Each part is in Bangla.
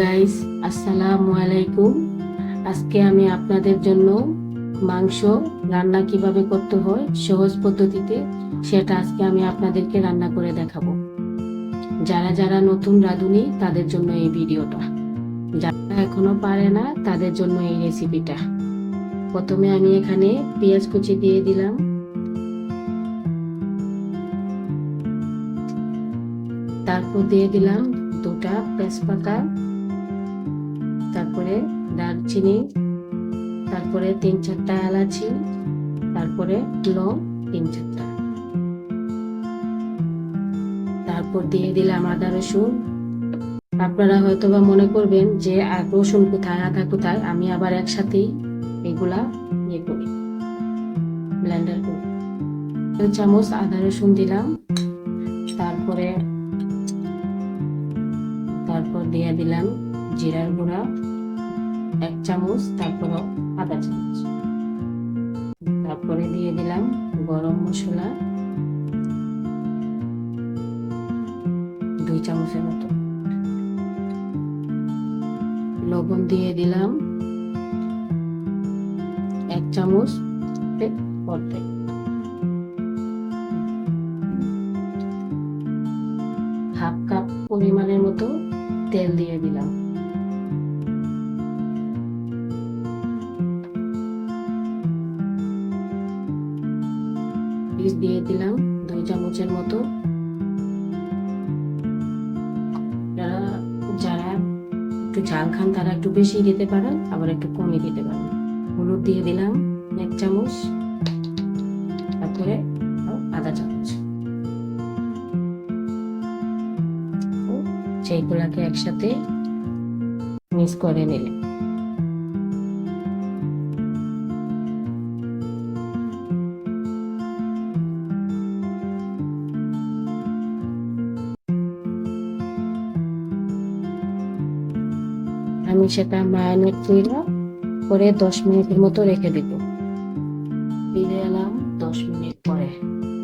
গাইস আসসালামু আলাইকুম আজকে আমি আপনাদের জন্য মাংস রান্না কীভাবে করতে হয়, সহজ পদ্ধতিতে, সেটা আজকে আমি আপনাদেরকে রান্না করে দেখাবো। যারা যারা নতুন রাঁধুনি, তাদের জন্য এই ভিডিওটা। যারা এখনও পারে না, তাদের জন্য এই রেসিপিটা প্রথমে আমি এখানে পেঁয়াজ কুচি দিয়ে দিলাম। তারপর দিয়ে দিলাম দুটা তেজপাতা। তারপরে দারচিনি, তারপরে তিন চারটা এলাচি, তারপরে লং তিন চারটা। তারপর দিয়ে দিলাম আদা, রসুন। আপনারা হয়তো বা মনে করবেন যে রসুন কোথায়, আদা কোথায়? আমি আবার একসাথেই এগুলা ইয়ে করি, ব্লেন্ডার করি। চামচ আদা, রসুন দিলাম। তারপরে, তারপর দিয়ে দিলাম জিরার গুঁড়া, এক চামচ তারপর আদা চামচ। তারপরে দিয়ে দিলাম গরম মশলা দুই চামচের মতো। লবণ দিয়ে দিলাম এক চামচ অর্ধেক হাফ কাপ পরিমাণের মতো তেল দিয়ে দিলাম। বীজ দিয়ে দিলাম, দুই চামচের মতো। যারা যারা একটু ঝাল খান, তারা একটু বেশি দিতে পারেন, আবার একটু কমই দিতে পারেন। হলুদ দিয়ে দিলাম এক চামচ, তারপরে আধা চামচ। সেইগুলাকে একসাথে মিক্স করে নিলে আমি সেটা মায়ানেট করে করে দশ মিনিটের মতো রেখে দিব। ফিরে এলাম দশ মিনিট পরে।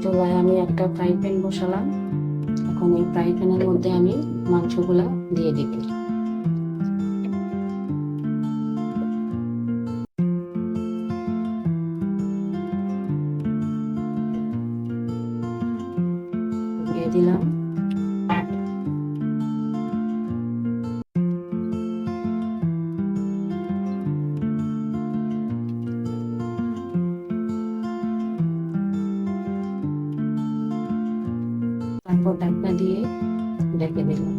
চুলায় আমি একটা ফ্রাই প্যান বসালাম। এখন এই ফ্রাই প্যানের মধ্যে আমি মাংসগুলা দিয়ে দিব। দিয়ে দিলাম। তারপর ঢাকনা দিয়ে ঢেকে দিলাম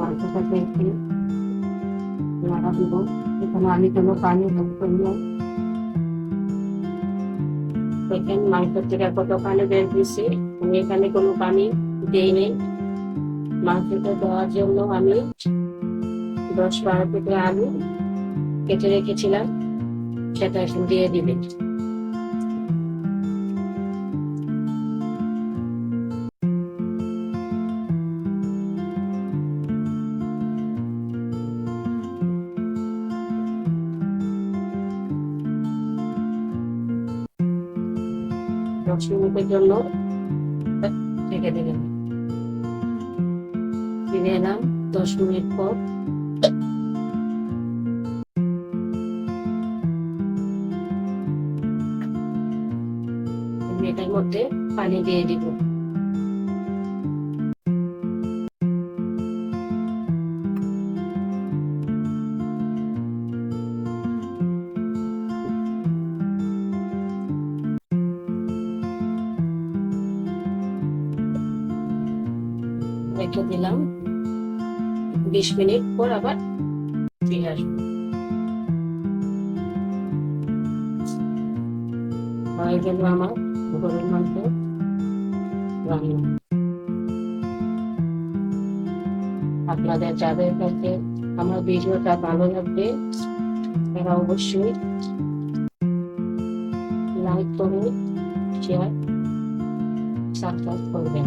মাংসটাকে একটু নাড়া দিব এখানে আমি কোনো পানি যোগ করলাম দেখেন মাংস থেকে কত পানি বের দিয়েছি আমি এখানে কোনো পানি দেই নেই। মাংসটা দেওয়ার জন্য আমি দশ বারো থেকে আলু কেটে রেখেছিলাম, সেটা এখন দিয়ে দিবে। দশ মিনিটের জন্য রেখে দিবেন ফিরে এলাম দশ মিনিট পর। এটার মধ্যে পানি দিয়ে দিব। রেখে দিলাম। বিশ মিনিট পর আবার ফিরে আসব। আমার আপনাদের যাদের কাছে আমার ভিডিওটা ভালো লাগবে, তারা অবশ্যই লাইক করুন শেয়ার সাবস্ক্রাইব করবেন।